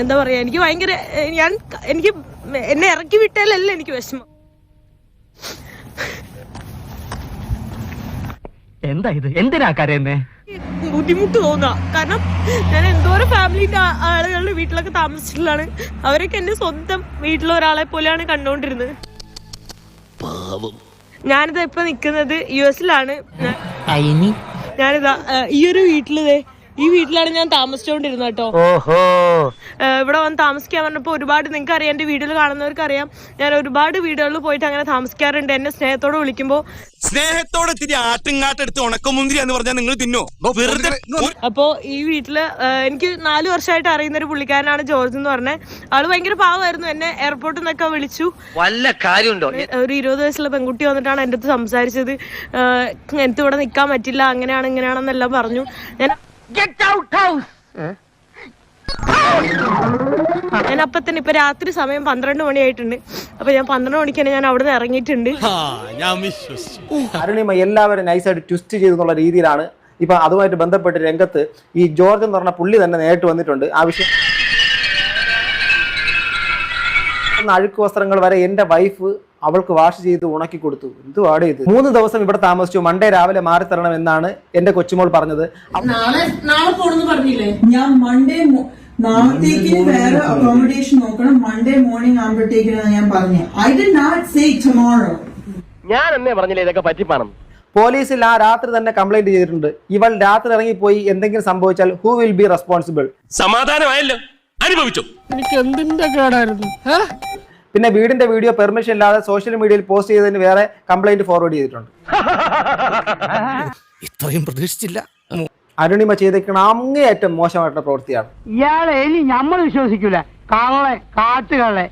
എന്താ പറയാ എനിക്ക് ഭയങ്കര ഞാൻ എനിക്ക് എന്നെ ഇറക്കി വിട്ടാലല്ല എനിക്ക് വിഷമം. എന്താ ഇത്? എന്തിനാ കരയുന്നേ? ബുദ്ധിമുട്ട് തോന്നുക കാരണം ഞാൻ എന്തോരം ഫാമിലിന്റെ ആളുകളുടെ വീട്ടിലൊക്കെ താമസിച്ചിട്ടുള്ളതാണ്. അവരൊക്കെ എന്റെ സ്വന്തം വീട്ടിലെ ഒരാളെ പോലെയാണ് കണ്ടുകൊണ്ടിരുന്നത് ഞാനിതാ ഇപ്പൊ നിക്കുന്നത് യു എസിലാണ്. ഞാനിതാ ഈ ഒരു വീട്ടിൽ ദേ, ഈ വീട്ടിലാണ് ഞാൻ താമസിച്ചുകൊണ്ടിരുന്നത് കേട്ടോ. ഓഹോ. ഇവിടെ വന്ന് താമസിക്കാൻ പറഞ്ഞപ്പോൾ ഒരുപാട് നിങ്ങൾക്ക് അറിയാം എന്റെ വീഡിയോയിൽ കാണുന്നവർക്ക് അറിയാം ഞാൻ ഒരുപാട് വീടുകളിൽ പോയിട്ട് അങ്ങനെ താമസിക്കാറുണ്ട്. എന്നെ സ്നേഹത്തോടെ വിളിക്കുമ്പോൾ സ്നേഹത്തോടെ ഇത്തിരി ആട്ടുങ്ങാട്ടെടുത്ത് ഉണക്കമുന്തിരി എന്ന് പറഞ്ഞാൽ നിങ്ങൾ തിന്നോ? വെറുതെ അപ്പോൾ ഈ വീട്ടിൽ എനിക്ക് നാലു വർഷമായിട്ട് അറിയുന്ന ഒരു പുള്ളിക്കാരനാണ് ജോർജ് എന്ന് പറഞ്ഞത് ആൾ ഭയങ്കര പാവമായിരുന്നു. എന്നെ എയർപോർട്ടിൽ നിന്നൊക്കെ വിളിച്ചു. വല്ല കാര്യമുണ്ടോ? ഒരു ഇരുപത് വയസ്സുള്ള പെൺകുട്ടി വന്നിട്ടാണ് എന്റെ അടുത്ത് സംസാരിച്ചത്. എനിക്ക് ഇവിടെ നിൽക്കാൻ പറ്റില്ല അങ്ങനെയാണ് ഇങ്ങനെയാണെന്നെല്ലാം പറഞ്ഞു. ഞാൻ ഞാൻ അപ്പൊ തന്നെ ഇപ്പൊ രാത്രി സമയം പന്ത്രണ്ട് മണിയായിട്ടുണ്ട്. അപ്പൊ ഞാൻ പന്ത്രണ്ട് മണിക്ക് തന്നെ ഞാൻ അവിടെ നിന്ന് ഇറങ്ങിയിട്ടുണ്ട് അരുണിമ എല്ലാവരും നൈസായിട്ട് ട്വിസ്റ്റ് ചെയ്തെന്നുള്ള രീതിയിലാണ് ഇപ്പൊ അതുമായിട്ട് ബന്ധപ്പെട്ട് രംഗത്ത് ഈ ജോർജ് എന്ന് പറഞ്ഞ പുള്ളി തന്നെ നേരിട്ട് വന്നിട്ടുണ്ട്. ആ വിഷയം അഴുക്ക് വസ്ത്രങ്ങൾ വരെ എന്റെ വൈഫ് അവൾക്ക് വാഷ് ചെയ്ത് ഉണക്കി കൊടുത്തു. എന്ത് വാട് ഇത്? മൂന്ന് ദിവസം ഇവിടെ താമസിച്ചു. മൺഡേ രാവിലെ മാറി തരണം എന്നാണ് എന്റെ കൊച്ചുമോൾ പറഞ്ഞത്. നാളെ നാളെ പോണെന്ന് പറഞ്ഞില്ലേ? ഞാൻ മൺഡേ നാളത്തേക്കിന് വേറെ അക്കോമഡേഷൻ നോക്കണം. മൺഡേ മോർണിംഗ് ആകുമ്പോഴത്തേക്കിനാണ് ഞാൻ പറഞ്ഞത് I did not say tomorrow ഞാൻ എന്നേ പറഞ്ഞില്ലേ ഇതൊക്കെ പറ്റിപ്പാണം പോലീസിൽ ആ രാത്രി തന്നെ കംപ്ലൈന്റ് ചെയ്തിട്ടുണ്ട്. ഇവൾ രാത്രി ഇറങ്ങിപ്പോയി എന്തെങ്കിലും സംഭവിച്ചാൽ ഹു വിൽ ബി റെസ്പോൺസിബിൾ സമാധാനമായല്ലോ. അനുഭവിച്ചു. പിന്നെ വീടിന്റെ വീഡിയോ പെർമിഷൻ ഇല്ലാതെ സോഷ്യൽ മീഡിയയിൽ പോസ്റ്റ് ചെയ്തതിന് വേറെ കംപ്ലൈന്റ് ഫോർവേഡ് ചെയ്തിട്ടുണ്ട്. ഇത്രയും പ്രതീക്ഷിച്ചില്ല. അരുണിമ ചെയ്തേക്കണ അങ്ങേയറ്റം മോശമായിട്ടുള്ള പ്രവൃത്തിയാണ്. ഇയാളെ ഇനി നമ്മൾ വിശ്വസിക്കൂല. കള്ളെ കാട്ടുകള്ളെ